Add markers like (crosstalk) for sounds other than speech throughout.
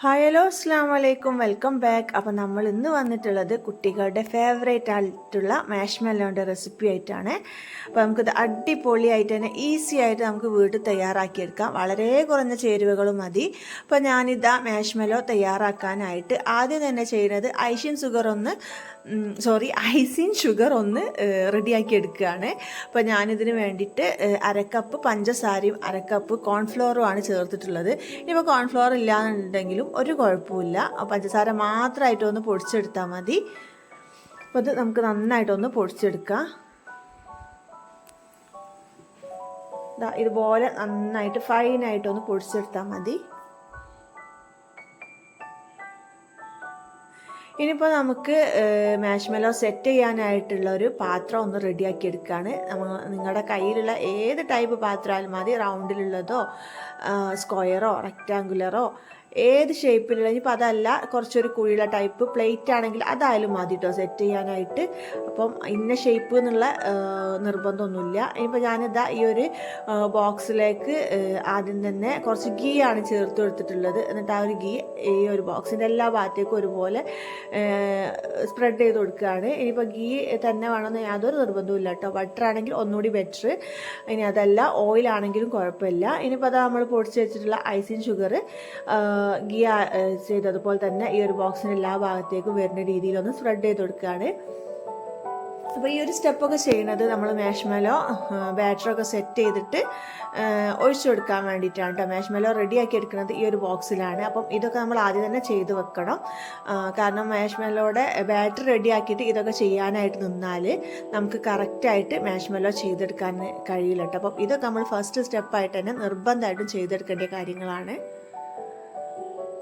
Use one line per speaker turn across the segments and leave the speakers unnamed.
Hi hello അസ്സാം വലൈക്കും welcome back അപ്പോൾ നമ്മൾ ഇന്ന് വന്നിട്ടുള്ളത് കുട്ടികളുടെ ഫേവറേറ്റ് ആയിട്ടുള്ള മാഷ്മെല്ലോന്റെ റെസിപ്പി ആയിട്ടാണ്. അപ്പോൾ നമുക്കിത് അടിപൊളിയായിട്ട് തന്നെ ഈസി ആയിട്ട് നമുക്ക് വീട്ടിൽ തയ്യാറാക്കിയെടുക്കാം. വളരെ കുറഞ്ഞ ചേരുവകൾ മതി. അപ്പോൾ ഞാനിതാ മാഷ്മെല്ലോ തയ്യാറാക്കാനായിട്ട് ആദ്യം തന്നെ ചെയ്യുന്നത് ഐഷ്യൻ ഷുഗർ ഒന്ന് സോറി ഐസിൻ ഷുഗർ ഒന്ന് റെഡിയാക്കി എടുക്കുകയാണ്. അപ്പോൾ ഞാനിതിന് വേണ്ടിയിട്ട് അരക്കപ്പ് പഞ്ചസാരയും അരക്കപ്പ് കോൺഫ്ലോറും ആണ് ചേർത്തിട്ടുള്ളത്. ഇനിയിപ്പോൾ കോൺഫ്ലോർ ഇല്ലാന്നുണ്ടെങ്കിലും ഒരു കുഴപ്പമില്ല പഞ്ചസാര മാത്രമായിട്ട് ഒന്ന് പൊടിച്ചെടുത്താൽ മതി. അപ്പോൾ അത് നമുക്ക് നന്നായിട്ടൊന്ന് പൊടിച്ചെടുക്കാം. ഇതുപോലെ നന്നായിട്ട് ഫൈനായിട്ടൊന്ന് പൊടിച്ചെടുത്താൽ മതി. ഇനിയിപ്പോൾ നമുക്ക് മാഷ്മെലോ സെറ്റ് ചെയ്യാനായിട്ടുള്ള ഒരു പാത്രം ഒന്ന് റെഡിയാക്കി എടുക്കുകയാണ് നിങ്ങളുടെ കയ്യിലുള്ള ഏത് ടൈപ്പ് പാത്രമായാലും മതി. റൗണ്ടിലുള്ളതോ സ്ക്വയറോ റെക്റ്റാങ്കുലറോ ഏത് ഷേപ്പിലുള്ള ഇനിയിപ്പോൾ അതല്ല കുറച്ചൊരു കുഴിയുള്ള ടൈപ്പ് പ്ലേറ്റ് ആണെങ്കിൽ അതായാലും മതി കേട്ടോ സെറ്റ് ചെയ്യാനായിട്ട്. അപ്പം ഇന്ന ഷേപ്പ് എന്നുള്ള നിർബന്ധമൊന്നുമില്ല. ഇനിയിപ്പോൾ ഞാനിതാ ഈ ഒരു ബോക്സിലേക്ക് ആദ്യം തന്നെ കുറച്ച് ഗീ ആണ് ചേർത്ത് കൊടുത്തിട്ടുള്ളത്. എന്നിട്ട് ആ ഒരു ഗീ ഈ ഒരു ബോക്സിന്റെ എല്ലാ ഭാഗത്തേക്കും ഒരുപോലെ സ്പ്രെഡ് ചെയ്ത് കൊടുക്കുകയാണ്. ഇനിയിപ്പോൾ ഗീ തന്നെ വേണമെന്ന് യാതൊരു നിർബന്ധമില്ല കേട്ടോ ബട്ടർ ആണെങ്കിൽ ഒന്നുകൂടി ബെറ്റർ ഇനി അതല്ല ഓയിൽ ആണെങ്കിലും കുഴപ്പമില്ല. ഇനിയിപ്പോൾ അത് നമ്മൾ പൊടിച്ച് വെച്ചിട്ടുള്ള ഐസിൻ ഷുഗർ ഗീ ചെയ്തതുപോലെ തന്നെ ഈ ഒരു ബോക്സിന്റെ എല്ലാ ഭാഗത്തേക്കും വരുന്ന രീതിയിലൊന്ന് സ്പ്രെഡ് ചെയ്ത് കൊടുക്കുകയാണ്. അപ്പോൾ ഈ ഒരു സ്റ്റെപ്പൊക്കെ ചെയ്യുന്നത് നമ്മൾ മാഷ്മലോ ബാറ്ററൊക്കെ സെറ്റ് ചെയ്തിട്ട് ഒഴിച്ചു കൊടുക്കാൻ വേണ്ടിയിട്ടാണ് കേട്ടോ മാഷ്മലോ റെഡിയാക്കി എടുക്കുന്നത് ഈ ഒരു ബോക്സിലാണ് അപ്പം ഇതൊക്കെ നമ്മൾ ആദ്യം തന്നെ ചെയ്ത് വെക്കണം. കാരണം മാഷ്മലോടെ ബാറ്ററി റെഡിയാക്കിയിട്ട് ഇതൊക്കെ ചെയ്യാനായിട്ട് നിന്നാൽ നമുക്ക് കറക്റ്റായിട്ട് മാഷ്മലോ ചെയ്തെടുക്കാൻ കഴിയില്ല കേട്ടോ അപ്പം ഇതൊക്കെ നമ്മൾ ഫസ്റ്റ് സ്റ്റെപ്പായിട്ട് തന്നെ നിർബന്ധമായിട്ടും ചെയ്തെടുക്കേണ്ട കാര്യങ്ങളാണ്.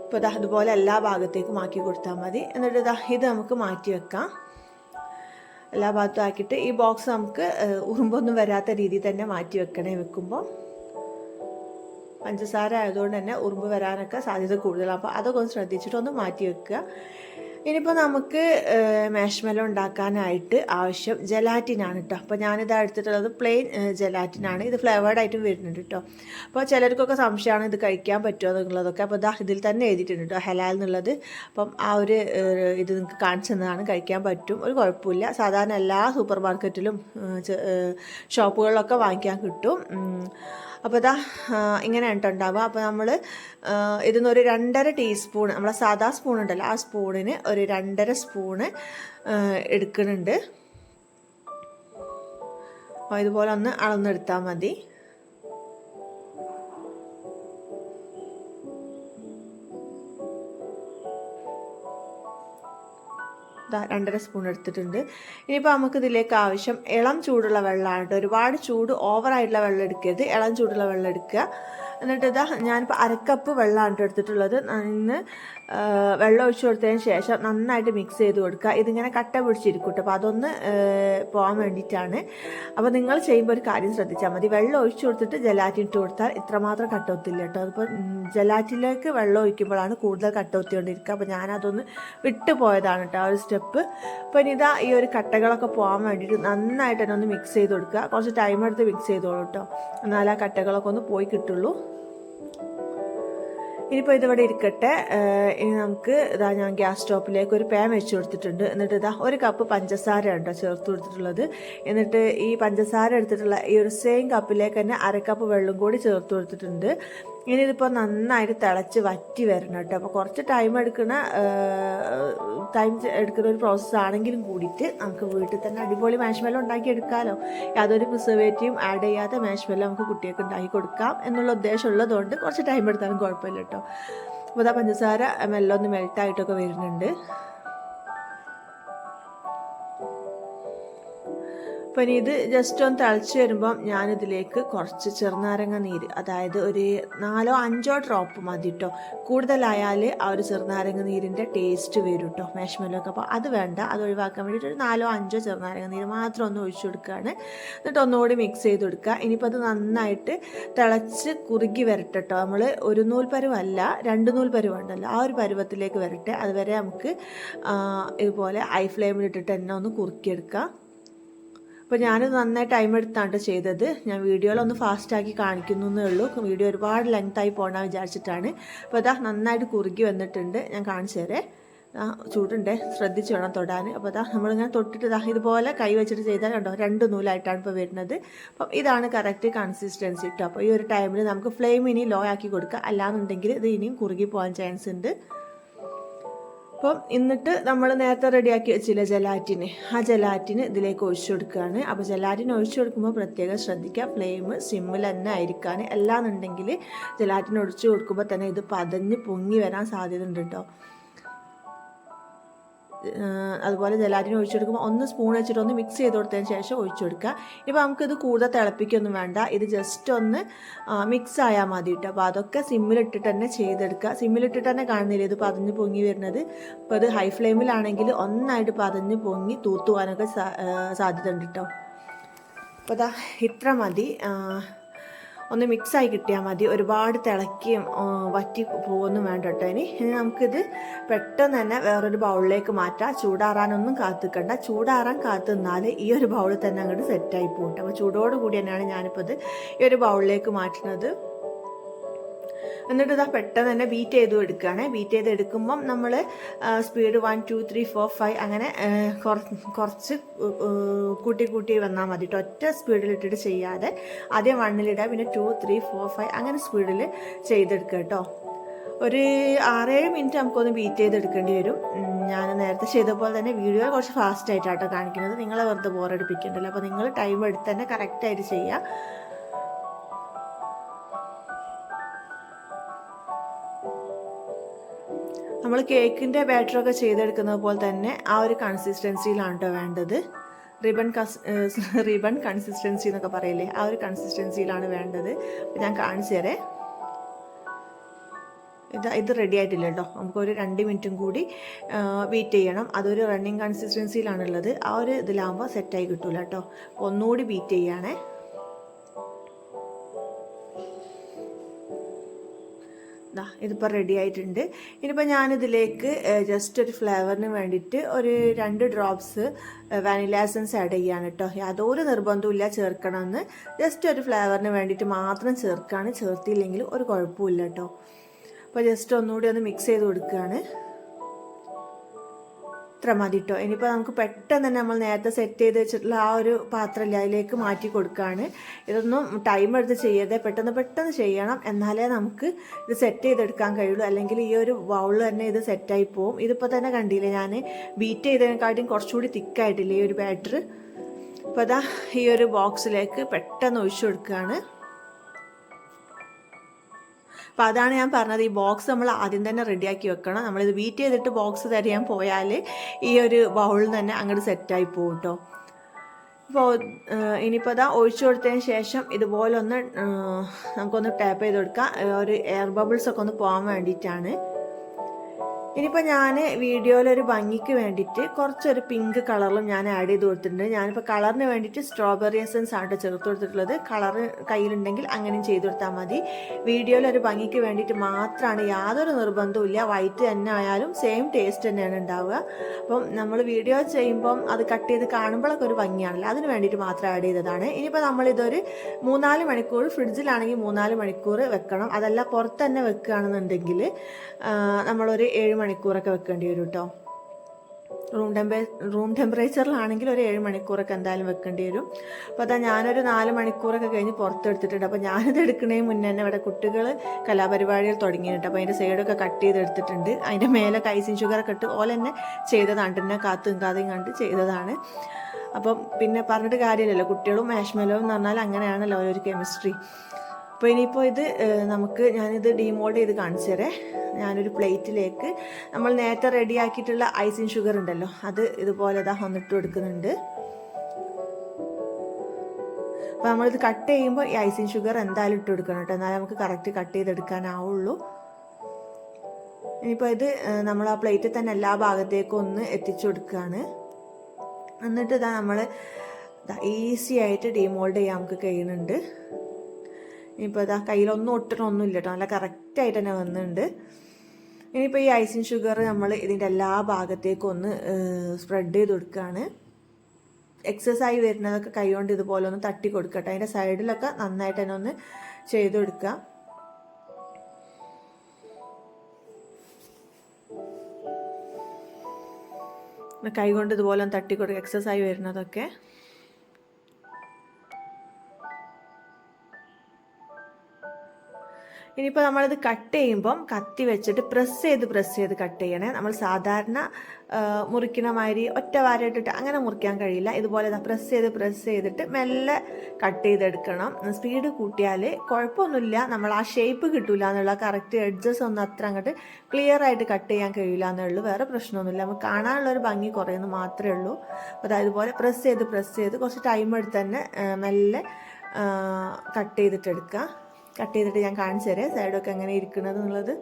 ഇപ്പോൾ ഇതാ അതുപോലെ എല്ലാ ഭാഗത്തേക്കും ആക്കി കൊടുത്താൽ മതി. എന്നിട്ട് ഇതാ ഇത് നമുക്ക് മാറ്റി വെക്കാം. എല്ലാ ഭാഗത്തും ആക്കിയിട്ട് ഈ ബോക്സ് നമുക്ക് ഉറുമ്പൊന്നും വരാത്ത രീതിയിൽ തന്നെ മാറ്റി വെക്കണേ വെക്കുമ്പോൾ പഞ്ചസാര ആയതുകൊണ്ട് തന്നെ ഉറുമ്പ് വരാനൊക്കെ സാധ്യത കൂടുതലാണ് അപ്പോൾ അതൊക്കെ ഒന്ന് ശ്രദ്ധിച്ചിട്ടൊന്ന് മാറ്റി വെക്കുക. ഇനിയിപ്പോൾ നമുക്ക് മാഷ്മെലോ ഉണ്ടാക്കാനായിട്ട് ആവശ്യം ജലാറ്റിനാണ് കേട്ടോ അപ്പോൾ ഞാനിത് എടുത്തിട്ടുള്ളത് പ്ലെയിൻ ജലാറ്റിനാണ് ഇത് ഫ്ലേവേർഡ് ആയിട്ട് വരുന്നുണ്ട് കേട്ടോ അപ്പോൾ ചിലർക്കൊക്കെ സംശയമാണ് ഇത് കഴിക്കാൻ പറ്റുമോ എന്നുള്ളതൊക്കെ. അപ്പോൾ ഇതാ ഇതിൽ തന്നെ എഴുതിയിട്ടുണ്ട് കേട്ടോ ഹലാൽ എന്നുള്ളത്. അപ്പം ആ ഒരു ഇത് നിങ്ങൾക്ക് കാണിച്ചു തന്നതാണ് കഴിക്കാൻ പറ്റും. ഒരു കുഴപ്പമില്ല. സാധാരണ എല്ലാ സൂപ്പർ മാർക്കറ്റിലും ഷോപ്പുകളിലൊക്കെ വാങ്ങിക്കാൻ കിട്ടും. അപ്പോൾ ഇതാ ഇങ്ങനെ കേട്ടോ ഉണ്ടാവുക. അപ്പോൾ നമ്മൾ ഇതിന്ന് ഒരു രണ്ടര ടീസ്പൂൺ നമ്മളെ സാധാ സ്പൂൺ ഉണ്ടല്ലോ ആ സ്പൂണിന് ഒരു രണ്ടര സ്പൂണ് എടുക്കുന്നുണ്ട്. അപ്പോൾ ഇതുപോലെ ഒന്ന് അളന്നെടുത്താൽ മതി. രണ്ടര സ്പൂൺ എടുത്തിട്ടുണ്ട്. ഇനിയിപ്പോൾ നമുക്ക് ഇതിലേക്ക് ആവശ്യം ഇളം ചൂടുള്ള വെള്ളമാണ് ഒരുപാട് ചൂട് ഓവറായിട്ടുള്ള വെള്ളം എടുക്കരുത്. ഇളം ചൂടുള്ള വെള്ളം എടുക്കുക. എന്നിട്ട് ഇതാ ഞാനിപ്പോൾ അരക്കപ്പ് വെള്ളമാണ് എടുത്തിട്ടുള്ളത്. ഇന്ന് വെള്ളം ഒഴിച്ചു കൊടുത്തതിന് ശേഷം നന്നായിട്ട് മിക്സ് ചെയ്ത് കൊടുക്കുക. ഇതിങ്ങനെ കട്ട പിടിച്ചിരിക്കും കേട്ടോ അപ്പോൾ അതൊന്ന് പോകാൻ വേണ്ടിയിട്ടാണ്. അപ്പോൾ നിങ്ങൾ ചെയ്യുമ്പോൾ ഒരു കാര്യം ശ്രദ്ധിച്ചാൽ മതി. വെള്ളം ഒഴിച്ചു കൊടുത്തിട്ട് ജലാറ്റിൻ ഇട്ട് കൊടുത്താൽ ഇത്രമാത്രം കട്ടൊത്തില്ല കേട്ടോ അതിപ്പോൾ ജലാറ്റിലേക്ക് വെള്ളം ഒഴിക്കുമ്പോഴാണ് കൂടുതൽ കട്ടൊത്തിക്കൊണ്ടിരിക്കുക അപ്പോൾ ഞാനതൊന്ന് വിട്ടു പോയതാണ് കേട്ടോ ആ ഒരു സ്റ്റെപ്പ് അപ്പോൾ ഇനി ഇതാ ഈ ഒരു കട്ടകളൊക്കെ പോകാൻ വേണ്ടിയിട്ട് നന്നായിട്ട് തന്നെ ഒന്ന് മിക്സ് ചെയ്ത് കൊടുക്കുക. കുറച്ച് ടൈം എടുത്ത് മിക്സ് ചെയ്തോളൂ കേട്ടോ എന്നാൽ ആ കട്ടകളൊക്കെ ഒന്ന് പോയി കിട്ടുള്ളൂ. ഇനിയിപ്പോൾ ഇതിവിടെ ഇരിക്കട്ടെ. ഇനി നമുക്ക് ഇതാ ഞാൻ ഗ്യാസ് സ്റ്റോപ്പിലേക്ക് ഒരു പാൻ വെച്ച് കൊടുത്തിട്ടുണ്ട്. എന്നിട്ട് ഇതാ ഒരു കപ്പ് പഞ്ചസാര ഉണ്ടോ ചേർത്ത് കൊടുത്തിട്ടുള്ളത്. എന്നിട്ട് ഈ പഞ്ചസാര എടുത്തിട്ടുള്ള ഈ ഒരു സെയിം കപ്പിലേക്ക് തന്നെ അരക്കപ്പ് കപ്പ് വെള്ളം കൂടി ചേർത്ത് കൊടുത്തിട്ടുണ്ട്. ഇനി ഇതിപ്പോൾ നന്നായിട്ട് തിളച്ച് വറ്റി വരണം കേട്ടോ. അപ്പോൾ കുറച്ച് ടൈം എടുക്കുന്ന ടൈം എടുക്കുന്ന ഒരു പ്രോസസ്സ് ആണെങ്കിലും കൂടിയിട്ട് നമുക്ക് വീട്ടിൽ തന്നെ അടിപൊളി മാഷ്മെല്ലാം ഉണ്ടാക്കി എടുക്കാമല്ലോ യാതൊരു പ്രിസർവേറ്റീവും ആഡ് ചെയ്യാത്ത മാഷ്മെല്ലാം നമുക്ക് കുട്ടികൾക്ക് ഉണ്ടാക്കി കൊടുക്കാം എന്നുള്ള ഉദ്ദേശം ഉള്ളതുകൊണ്ട് കുറച്ച് ടൈം എടുത്താലും കുഴപ്പമില്ല കേട്ടോ. അപ്പോൾ പഞ്ചസാര മെല്ലെ ഒന്ന് മെൽട്ടായിട്ടൊക്കെ വരുന്നുണ്ട്. അപ്പോൾ ഇനി ഇത് ജസ്റ്റ് ഒന്ന് തിളച്ച് വരുമ്പം ഞാനിതിലേക്ക് കുറച്ച് ചെറുനാരങ്ങ നീര് അതായത് ഒരു നാലോ അഞ്ചോ ഡ്രോപ്പ് മതി കേട്ടോ കൂടുതലായാൽ ആ ഒരു ചെറുനാരങ്ങ നീരിന്റെ ടേസ്റ്റ് വരും കേട്ടോ മാഷ്മെല്ലൊക്കെ അപ്പോൾ അത് വേണ്ട അത് ഒഴിവാക്കാൻ വേണ്ടിയിട്ട് ഒരു നാലോ അഞ്ചോ ചെറുനാരങ്ങ നീര് മാത്രം ഒന്ന് ഒഴിച്ചു കൊടുക്കുകയാണ് എന്നിട്ട് ഒന്നുകൂടി മിക്സ് ചെയ്ത് കൊടുക്കുക ഇനിയിപ്പോൾ അത് നന്നായിട്ട് തിളച്ച് കുറുകി വരട്ടെ കേട്ടോ നമ്മൾ ഒരു നൂൽ പരുവല്ല രണ്ട് നൂൽ പരുവുണ്ടല്ലോ ആ ഒരു പരുവത്തിലേക്ക് വരട്ടെ. അതുവരെ നമുക്ക് ഇതുപോലെ ഹൈ ഫ്ലെയിമിലിട്ടിട്ട് തന്നെ ഒന്ന് കുറുക്കിയെടുക്കാം. അപ്പോൾ ഞാൻ നന്നായി ടൈം എടുത്താണ് ചെയ്തത്. ഞാൻ വീഡിയോയിലൊന്ന് ഫാസ്റ്റാക്കി കാണിക്കുന്നു എന്നേ ഉള്ളൂ. വീഡിയോ ഒരുപാട് ലെങ്തായി പോകണം വിചാരിച്ചിട്ടാണ്. അപ്പോൾ അതാ നന്നായിട്ട് കുറുകി വന്നിട്ടുണ്ട്. ഞാൻ കാണിച്ചു തരേ. ചൂടുണ്ടേ? ശ്രദ്ധിച്ച് വേണം തൊടാൻ. അപ്പോൾ അതാ നമ്മളിങ്ങനെ തൊട്ടിട്ട് ഇതാ ഇതുപോലെ കൈ വെച്ചിട്ട് ചെയ്താൽ കണ്ടോ? രണ്ട് നൂലായിട്ടാണ് ഇപ്പോൾ വരുന്നത്. അപ്പം ഇതാണ് കറക്റ്റ് കൺസിസ്റ്റൻസി കേട്ടോ അപ്പോൾ ഈ ഒരു ടൈമിൽ നമുക്ക് ഫ്ലെയിം ഇനി ലോ ആക്കി കൊടുക്കുക അല്ലാന്നുണ്ടെങ്കിൽ ഇത് ഇനിയും കുറുകി പോകാൻ ചാൻസ് ഉണ്ട്. അപ്പം എന്നിട്ട് നമ്മൾ നേരത്തെ റെഡിയാക്കി വെച്ചില്ല ജലാറ്റിന്. ആ ജലാറ്റിന് ഇതിലേക്ക് ഒഴിച്ചു കൊടുക്കുകയാണ്. അപ്പോൾ ജലാറ്റിന് ഒഴിച്ചു കൊടുക്കുമ്പോൾ പ്രത്യേകം ശ്രദ്ധിക്കുക ഫ്ലെയിം സിമ്മിൽ തന്നെ ആയിരിക്കാൻ അല്ലാന്നുണ്ടെങ്കിൽ ജലാറ്റിന് ഒഴിച്ചു കൊടുക്കുമ്പോൾ തന്നെ ഇത് പതഞ്ഞ് പൊങ്ങി വരാൻ സാധ്യത ഉണ്ട് കേട്ടോ. അതുപോലെ ജലാറ്റിന് ഒഴിച്ചു കൊടുക്കുമ്പോൾ ഒന്ന് സ്പൂൺ വെച്ചിട്ട് ഒന്ന് മിക്സ് ചെയ്ത് കൊടുത്തതിന് ശേഷം ഒഴിച്ചു കൊടുക്കുക ഇപ്പോൾ നമുക്കിത് കൂടുതൽ തിളപ്പിക്കൊന്നും വേണ്ട. ഇത് ജസ്റ്റ് ഒന്ന് മിക്സ് ആയാൽ മതി കേട്ടോ അപ്പോൾ അതൊക്കെ സിമ്മിലിട്ടിട്ട് തന്നെ ചെയ്തെടുക്കുക. സിമ്മിലിട്ടിട്ട് തന്നെ കാണുന്നില്ല? ഇത് പതഞ്ഞ് പൊങ്ങി വരുന്നത്. അപ്പോൾ അത് ഹൈ ഫ്ലെയിമിലാണെങ്കിൽ ഒന്നായിട്ട് പതഞ്ഞ് പൊങ്ങി തൂത്തുവാനൊക്കെ സാധ്യത ഉണ്ട് കേട്ടോ അപ്പോൾ ഇത്ര മതി. ഒന്ന് മിക്സായി കിട്ടിയാൽ മതി. ഒരുപാട് തിളക്കിയും വറ്റി പോകുന്നു വേണ്ട കേട്ടോ ഇനി. ഇനി നമുക്കിത് പെട്ടെന്ന് തന്നെ വേറൊരു ബൗളിലേക്ക് മാറ്റാം. ചൂടാറാനൊന്നും കാത്തിക്കണ്ട. ചൂടാറാൻ കാത്തു നിന്നാൽ ഈ ഒരു ബൗളിൽ തന്നെ അങ്ങോട്ട് സെറ്റായി പോകട്ടെ അപ്പോൾ ചൂടോട് കൂടി തന്നെയാണ് ഞാനിപ്പോൾ ഇത് ഈ ഒരു ബൗളിലേക്ക് മാറ്റുന്നത്. എന്നിട്ട് ഇതാ പെട്ടെന്ന് തന്നെ ബീറ്റ് ചെയ്തു എടുക്കുകയാണ്. ബീറ്റ് ചെയ്ത് എടുക്കുമ്പം നമ്മൾ speed one two three four five അങ്ങനെ കുറച്ച് കൂട്ടി കൂട്ടി വന്നാൽ മതി. ഒറ്റ സ്പീഡിലിട്ടിട്ട് ചെയ്യാതെ ആദ്യം വണ്ണിലിടുക പിന്നെ ടു ത്രീ ഫോർ ഫൈവ് അങ്ങനെ സ്പീഡിൽ ചെയ്തെടുക്കുക കേട്ടോ ഒരു ആറേഴ് മിനിറ്റ് നമുക്കൊന്ന് ബീറ്റ് ചെയ്തെടുക്കേണ്ടി വരും. ഞാൻ നേരത്തെ ചെയ്ത പോലെ തന്നെ വീഡിയോ കുറച്ച് ഫാസ്റ്റ് ആയിട്ടാട്ടോ കാണിക്കുന്നത്. നിങ്ങളെ വെറുതെ ബോറടിപ്പിക്കണ്ടല്ലോ അപ്പോൾ നിങ്ങൾ ടൈം എടുത്ത് തന്നെ കറക്റ്റായിട്ട് ചെയ്യുക. നമ്മൾ കേക്കിന്റെ ബാറ്ററൊക്കെ ചെയ്തെടുക്കുന്നത് പോലെ തന്നെ ആ ഒരു കൺസിസ്റ്റൻസിയിലാണ് കേട്ടോ വേണ്ടത്. റിബൺ കസ് (laughs) റിബൺ കൺസിസ്റ്റൻസി എന്നൊക്കെ പറയില്ലേ? ആ ഒരു കൺസിസ്റ്റൻസിയിലാണ് വേണ്ടത്. ഞാൻ കാണിച്ചു തരേ. ഇത് ഇത് റെഡി ആയിട്ടില്ല കേട്ടോ നമുക്കൊരു രണ്ട് മിനിറ്റും കൂടി വെയിറ്റ് ചെയ്യണം. അതൊരു റണ്ണിങ് കൺസിസ്റ്റൻസിയിലാണുള്ളത് ആ ഒരു ഇതിലാകുമ്പോൾ സെറ്റായി കിട്ടൂല കേട്ടോ ഒന്നുകൂടി ബീറ്റ് ചെയ്യണേ. ഇതിപ്പോൾ റെഡി ആയിട്ടുണ്ട്. ഇനിയിപ്പോൾ ഞാനിതിലേക്ക് ജസ്റ്റ് ഒരു ഫ്ലേവറിന് വേണ്ടിയിട്ട് ഒരു രണ്ട് ഡ്രോപ്സ് വാനില എസൻസ് ആഡ് ചെയ്യാണ് കേട്ടോ യാതൊരു നിർബന്ധമില്ല ചേർക്കണമെന്ന് ജസ്റ്റ് ഒരു ഫ്ലേവറിന് വേണ്ടിയിട്ട് മാത്രം ചേർക്കുകയാണ് ചേർത്തില്ലെങ്കിൽ ഒരു കുഴപ്പമില്ല കേട്ടോ അപ്പോൾ ജസ്റ്റ് ഒന്നുകൂടി ഒന്ന് മിക്സ് ചെയ്ത് കൊടുക്കുകയാണ് ഇത്ര മതി കേട്ടോ ഇനിയിപ്പോൾ നമുക്ക് പെട്ടെന്ന് തന്നെ നമ്മൾ നേരത്തെ സെറ്റ് ചെയ്ത് വെച്ചിട്ടുള്ള ആ ഒരു പാത്രമില്ല അതിലേക്ക് മാറ്റി കൊടുക്കുകയാണ് ഇതൊന്നും ടൈം എടുത്ത് ചെയ്യരുത്. പെട്ടെന്ന് പെട്ടെന്ന് ചെയ്യണം. എന്നാലേ നമുക്ക് ഇത് സെറ്റ് ചെയ്തെടുക്കാൻ കഴിയുള്ളൂ. അല്ലെങ്കിൽ ഈ ഒരു ബൗളിൽ തന്നെ ഇത് സെറ്റായി പോവും. ഇതിപ്പോൾ തന്നെ കണ്ടില്ലേ ഞാൻ ബീറ്റ് ചെയ്തതിനെക്കാട്ടിയും കുറച്ചുകൂടി തിക്കായിട്ടില്ലേ ഈ ഒരു ബാറ്റർ അപ്പോൾ അതാ ഈ ഒരു ബോക്സിലേക്ക് പെട്ടെന്ന് ഒഴിച്ചു കൊടുക്കുകയാണ് അപ്പോൾ അതാണ് ഞാൻ പറഞ്ഞത്. ഈ ബോക്സ് നമ്മൾ ആദ്യം തന്നെ റെഡിയാക്കി വെക്കണം. നമ്മളിത് വീറ്റ് ചെയ്തിട്ട് ബോക്സ് തരാൻ പോയാൽ ഈ ഒരു ബൗളിൽ തന്നെ അങ്ങോട്ട് സെറ്റായി പോകും കേട്ടോ ഇപ്പോൾ ഇനിയിപ്പോൾ അതാ ഒഴിച്ചു കൊടുത്തതിന് ശേഷം ഇതുപോലെ ഒന്ന് നമുക്കൊന്ന് ടാപ്പ് ചെയ്ത് കൊടുക്കാം. ഒരു എയർ ബബിൾസ് ഒക്കെ ഒന്ന് പോകാൻ വേണ്ടിയിട്ടാണ്. ഇനിയിപ്പോൾ ഞാൻ വീഡിയോയിലൊരു ഭംഗിക്ക് വേണ്ടിയിട്ട് കുറച്ചൊരു പിങ്ക് കളറിലും ഞാൻ ആഡ് ചെയ്ത് കൊടുത്തിട്ടുണ്ട്. ഞാനിപ്പോൾ കളറിന് വേണ്ടിയിട്ട് സ്ട്രോബെറി എസൻസ് ആണ് ചേർത്ത് കൊടുത്തിട്ടുള്ളത്. കളർ കയ്യിലുണ്ടെങ്കിൽ അങ്ങനെയും ചെയ്ത് കൊടുത്താൽ മതി. വീഡിയോയിലൊരു ഭംഗിക്ക് വേണ്ടിയിട്ട് മാത്രമാണ് യാതൊരു നിർബന്ധവും ഇല്ല. വൈറ്റ് തന്നെ ആയാലും സെയിം ടേസ്റ്റ് തന്നെയാണ് ഉണ്ടാവുക. അപ്പം നമ്മൾ വീഡിയോ ചെയ്യുമ്പം അത് കട്ട് ചെയ്ത് കാണുമ്പോഴൊക്കെ ഒരു ഭംഗിയാണല്ലോ. അതിന് വേണ്ടിയിട്ട് മാത്രം ആഡ് ചെയ്തതാണ്. ഇനിയിപ്പോൾ നമ്മളിതൊരു മൂന്നാൽ മണിക്കൂർ ഫ്രിഡ്ജിലാണെങ്കിൽ മൂന്നാൽ മണിക്കൂർ വെക്കണം. അതല്ല പുറത്ത് തന്നെ വെക്കുകയാണെന്നുണ്ടെങ്കിൽ നമ്മളൊരു ഏഴ് മണിക്കൂറൊക്കെ വെക്കേണ്ടി വരും കേട്ടോ റൂം ടെമ്പറേ റൂം ടെമ്പറേച്ചറിലാണെങ്കിൽ ഒരു ഏഴ് മണിക്കൂറൊക്കെ എന്തായാലും വെക്കേണ്ടി വരും. അപ്പോൾ അതാ ഞാനൊരു നാല് മണിക്കൂറൊക്കെ കഴിഞ്ഞ് പുറത്തെടുത്തിട്ടുണ്ട്. അപ്പോൾ ഞാനിത് എടുക്കണേ മുന്നേ തന്നെ ഇവിടെ കുട്ടികൾ കലാപരിപാടികൾ തുടങ്ങിയിട്ടുണ്ട്. അപ്പോൾ അതിന്റെ സൈഡൊക്കെ കട്ട് ചെയ്തെടുത്തിട്ടുണ്ട് അതിന്റെ മേലെ കൈസിൻ ഷുഗറൊക്കെ ഇട്ട് ഓല തന്നെ ചെയ്തതാണ്. എന്നെ കാത്തും കാതും കണ്ട് ചെയ്തതാണ്. അപ്പം പിന്നെ പറഞ്ഞിട്ട് കാര്യമില്ലല്ലോ. കുട്ടികളും മാഷ്മെലോ എന്ന് പറഞ്ഞാൽ അങ്ങനെയാണല്ലോ ഒരു കെമിസ്ട്രി അപ്പോൾ ഇനിയിപ്പോൾ ഇത് നമുക്ക് ഞാനിത് ഡീമോൾഡ് ചെയ്ത് കാണിച്ചു തരേ ഞാനൊരു പ്ലേറ്റിലേക്ക് നമ്മൾ നേരത്തെ റെഡിയാക്കിയിട്ടുള്ള ഐസിങ് ഷുഗർ ഉണ്ടല്ലോ അത് ഇതുപോലെ ഇതാ വന്നിട്ട് കൊടുക്കുന്നുണ്ട്. അപ്പോൾ നമ്മളിത് കട്ട് ചെയ്യുമ്പോൾ ഈ ഐസിങ് ഷുഗർ എന്തായാലും ഇട്ട് കൊടുക്കണം കേട്ടോ. എന്നാലും നമുക്ക് കറക്റ്റ് കട്ട് ചെയ്തെടുക്കാനാവുള്ളൂ. ഇനിയിപ്പോൾ ഇത് നമ്മൾ ആ പ്ലേറ്റിൽ തന്നെ എല്ലാ ഭാഗത്തേക്കും ഒന്ന് എത്തിച്ചു കൊടുക്കുകയാണ് എന്നിട്ട് ഇതാ നമ്മൾ ഈസി ആയിട്ട് ഡീമോൾഡ് ചെയ്യാൻ നമുക്ക് കഴിയുന്നുണ്ട്. ഇനിയിപ്പോൾ ഇതാ കയ്യിലൊന്നും ഒട്ടണമൊന്നുമില്ല കേട്ടോ. നല്ല കറക്റ്റായിട്ട് തന്നെ വന്നിട്ടുണ്ട്. ഇനിയിപ്പോൾ ഈ ഐസിങ് ഷുഗർ നമ്മൾ ഇതിന്റെ എല്ലാ ഭാഗത്തേക്കും ഒന്ന് സ്പ്രെഡ് ചെയ്ത് കൊടുക്കുകയാണ് എക്സസ് ആയി വരുന്നതൊക്കെ കൈകൊണ്ട് ഇതുപോലെ ഒന്ന് തട്ടി കൊടുക്കട്ടെ. അതിന്റെ സൈഡിലൊക്കെ നന്നായിട്ട് തന്നെ ഒന്ന് ചെയ്ത് കൊടുക്കുക കൈ കൊണ്ട് ഇതുപോലെ ഒന്ന് തട്ടി കൊടുക്കുക എക്സസ് ആയി വരുന്നതൊക്കെ. ഇനിയിപ്പോൾ നമ്മളത് കട്ട് ചെയ്യുമ്പം കത്തി വെച്ചിട്ട് പ്രസ് ചെയ്ത് പ്രസ് ചെയ്ത് കട്ട് ചെയ്യണേ. നമ്മൾ സാധാരണ മുറിക്കുന്ന മാതിരി ഒറ്റ വാരയിട്ടിട്ട് അങ്ങനെ മുറിക്കാൻ കഴിയില്ല. ഇതുപോലെ പ്രസ് ചെയ്ത് പ്രസ് ചെയ്തിട്ട് മെല്ലെ കട്ട് ചെയ്തെടുക്കണം. സ്പീഡ് കൂട്ടിയാൽ കുഴപ്പമൊന്നുമില്ല. നമ്മൾ ആ ഷേപ്പ് കിട്ടില്ല എന്നുള്ള. കറക്റ്റ് എഡ്ജസ് ഒന്നും അത്ര അങ്ങോട്ട് ക്ലിയർ ആയിട്ട് കട്ട് ചെയ്യാൻ കഴിയില്ല എന്നുള്ളൂ. വേറെ പ്രശ്നമൊന്നുമില്ല. നമുക്ക് കാണാനുള്ള ഒരു ഭംഗി കുറയുന്നു മാത്രമേ ഉള്ളൂ. അപ്പോൾ അതുപോലെ പ്രസ് ചെയ്ത് പ്രസ് ചെയ്ത് കുറച്ച് ടൈം എടുത്ത് തന്നെ മെല്ലെ കട്ട് ചെയ്തിട്ട് എടുക്കുക. കട്ട് ചെയ്തിട്ട് ഞാൻ കാണിച്ചു തരാം. സൈഡൊക്കെ എങ്ങനെ ഇരിക്കുന്നത് എന്നുള്ളത്.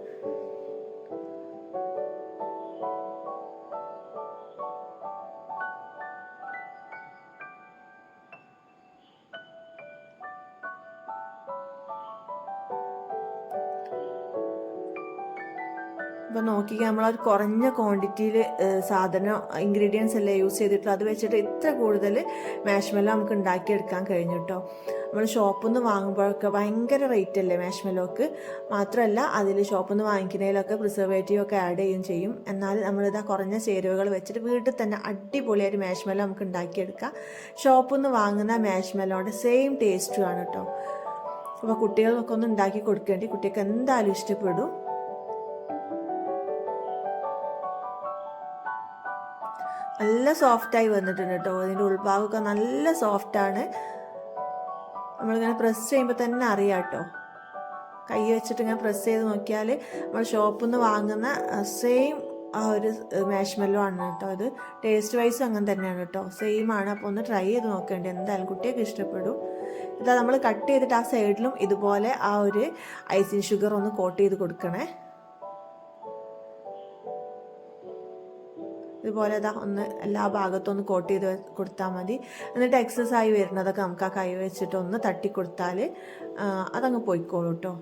ഇപ്പം നോക്കി നമ്മളൊരു കുറഞ്ഞ ക്വാണ്ടിറ്റിയിൽ സാധനം ഇൻഗ്രീഡിയൻസ് എല്ലാം യൂസ് ചെയ്തിട്ടുള്ളൂ അത് വെച്ചിട്ട് ഇത്ര കൂടുതൽ മാഷ്മെല്ലാം നമുക്ക് ഉണ്ടാക്കിയെടുക്കാൻ കഴിഞ്ഞു കേട്ടോ നമ്മൾ ഷോപ്പിൽ നിന്ന് വാങ്ങുമ്പോഴൊക്കെ ഭയങ്കര റേറ്റ് അല്ലേ മാഷ്മെലോക്ക്? മാത്രമല്ല അതിൽ ഷോപ്പിൽ നിന്ന് വാങ്ങിക്കുന്നതിലൊക്കെ പ്രിസർവേറ്റീവ് ഒക്കെ ആഡ് ചെയ്യുകയും ചെയ്യും. എന്നാൽ നമ്മളിതാ കുറഞ്ഞ ചേരുവകൾ വെച്ചിട്ട് വീട്ടിൽ തന്നെ അടിപൊളിയായിട്ട് മാഷ്മെലോ നമുക്ക് ഉണ്ടാക്കിയെടുക്കാം. ഷോപ്പിൽ നിന്ന് വാങ്ങുന്ന മാഷ്മെലോടെ സെയിം ടേസ്റ്റുമാണ് കേട്ടോ അപ്പോൾ കുട്ടികൾക്കൊക്കെ ഒന്ന് ഉണ്ടാക്കി കൊടുക്കേണ്ടി കുട്ടികൾക്ക് എന്തായാലും ഇഷ്ടപ്പെടും. നല്ല സോഫ്റ്റായി വന്നിട്ടുണ്ട് കേട്ടോ അതിന്റെ ഉൾഭാഗമൊക്കെ നല്ല സോഫ്റ്റാണ് നമ്മളിങ്ങനെ പ്രസ് ചെയ്യുമ്പോൾ തന്നെ അറിയാം കേട്ടോ കൈ വെച്ചിട്ട് ഇങ്ങനെ പ്രസ് ചെയ്ത് നോക്കിയാൽ നമ്മൾ ഷോപ്പിൽ നിന്ന് വാങ്ങുന്ന സെയിം ആ ഒരു മാഷ്മെല്ലോ ആണ് കേട്ടോ. അത് ടേസ്റ്റ് വൈസ് അങ്ങനെ തന്നെയാണ് കേട്ടോ. സെയിം ആണ്. അപ്പോൾ ഒന്ന് ട്രൈ ചെയ്ത് നോക്കേണ്ടി. എന്തായാലും കുട്ടിയൊക്കെ ഇഷ്ടപ്പെടും. ഇതാ നമ്മൾ കട്ട് ചെയ്തിട്ട് ആ സൈഡിലും ഇതുപോലെ ആ ഒരു ഐസിങ് ഷുഗർ ഒന്ന് കോട്ട് ചെയ്ത് കൊടുക്കണേ. ഇതുപോലെ ഇതാ ഒന്ന് എല്ലാ ഭാഗത്തും ഒന്ന് കോട്ട് ചെയ്ത് കൊടുത്താൽ മതി. എന്നിട്ട് എക്സസ് ആയി വരുന്നതൊക്കെ നമുക്ക് ആ കൈ വെച്ചിട്ട് ഒന്ന് തട്ടി കൊടുത്താൽ അതങ്ങ് പോയിക്കോളൂ കേട്ടോ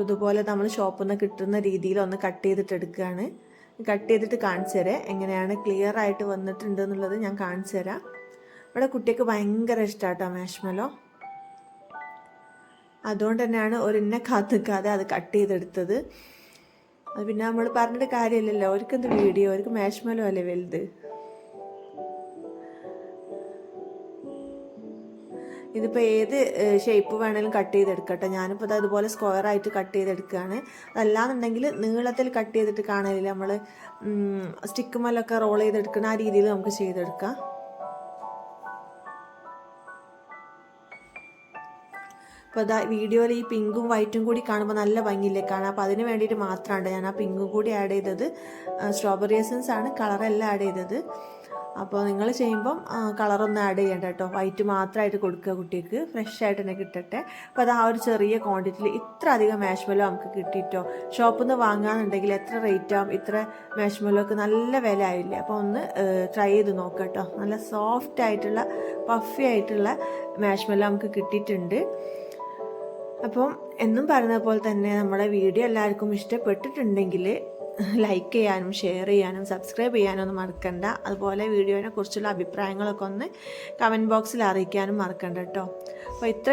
ഇതുപോലെ നമ്മൾ ഷോപ്പിൽ നിന്ന് കിട്ടുന്ന രീതിയിൽ ഒന്ന് കട്ട് ചെയ്തിട്ട് എടുക്കുകയാണ് കട്ട് ചെയ്തിട്ട് കാണിച്ചു തരാം. എങ്ങനെയാണ് ക്ലിയർ ആയിട്ട് വന്നിട്ടുണ്ട് എന്നുള്ളത് ഞാൻ കാണിച്ചു തരാം. ഇവിടെ കുട്ടിക്ക് ഭയങ്കര ഇഷ്ടമാട്ടോ മാഷ്മലോ അതുകൊണ്ട് തന്നെയാണ് ഒരെന്നെ കാത്തുക്കാതെ അത് കട്ട് ചെയ്തെടുത്തത്. അത് പിന്നെ നമ്മൾ പറഞ്ഞിട്ട് കാര്യമില്ലല്ലോ. അവർക്കെന്ത് വീഡിയോ അവർക്ക് മാഷ്മലോ അല്ലേ വലുത്? ഇതിപ്പോൾ ഏത് ഷേപ്പ് വേണേലും കട്ട് ചെയ്തെടുക്കട്ടെ. ഞാനിപ്പോൾ ഇത് അതുപോലെ സ്ക്വയർ ആയിട്ട് കട്ട് ചെയ്തെടുക്കുകയാണ് അതല്ലാന്നുണ്ടെങ്കിൽ നീളത്തിൽ കട്ട് ചെയ്തിട്ട് കാണലില്ല. നമ്മൾ സ്റ്റിക്ക് മല്ലൊക്കെ റോൾ ചെയ്തെടുക്കുന്ന ആ രീതിയിൽ നമുക്ക് ചെയ്തെടുക്കാം. അപ്പോൾ അതാ വീഡിയോയിൽ ഈ പിങ്കും വൈറ്റും കൂടി കാണുമ്പോൾ നല്ല ഭംഗിയില്ലേ? കാണാം. അപ്പോൾ അതിന് വേണ്ടിയിട്ട് മാത്രമാണ് ഞാൻ ആ പിങ്കും കൂടി ആഡ് ചെയ്തത്. സ്ട്രോബെറി എസൻസ് ആണ്. കളറെല്ലാം ആഡ് ചെയ്തത്. അപ്പോൾ നിങ്ങൾ ചെയ്യുമ്പം കളറൊന്നും ആഡ് ചെയ്യേണ്ട കേട്ടോ വൈറ്റ് മാത്രമായിട്ട് കൊടുക്കുക കുട്ടിക്ക്. ഫ്രഷ് ആയിട്ട് തന്നെ കിട്ടട്ടെ. അപ്പോൾ അത് ആ ഒരു ചെറിയ ക്വാണ്ടിറ്റിയിൽ ഇത്ര അധികം മാഷ്മലോ നമുക്ക് കിട്ടിയിട്ടോ ഷോപ്പിൽ നിന്ന് വാങ്ങാന്നുണ്ടെങ്കിൽ എത്ര റേറ്റ് ആവും? ഇത്ര മാഷ്മലോക്ക് നല്ല വില ആയില്ലേ? അപ്പോൾ ഒന്ന് ട്രൈ ചെയ്ത് നോക്കാം കേട്ടോ നല്ല സോഫ്റ്റ് ആയിട്ടുള്ള പഫി ആയിട്ടുള്ള മാഷ്മലോ നമുക്ക് കിട്ടിയിട്ടുണ്ട്. അപ്പം എന്നും പറഞ്ഞ പോലെ തന്നെ നമ്മുടെ വീഡിയോ എല്ലാവർക്കും ഇഷ്ടപ്പെട്ടിട്ടുണ്ടെങ്കിൽ ലൈക്ക് ചെയ്യാനും ഷെയർ ചെയ്യാനും സബ്സ്ക്രൈബ് ചെയ്യാനും ഒന്നും മറക്കണ്ട. അതുപോലെ വീഡിയോനെ കുറിച്ചുള്ള അഭിപ്രായങ്ങളൊക്കെ ഒന്ന് കമന്റ് ബോക്സിൽ അറിയിക്കാനും മറക്കണ്ട കേട്ടോ അപ്പോൾ ഇത്ര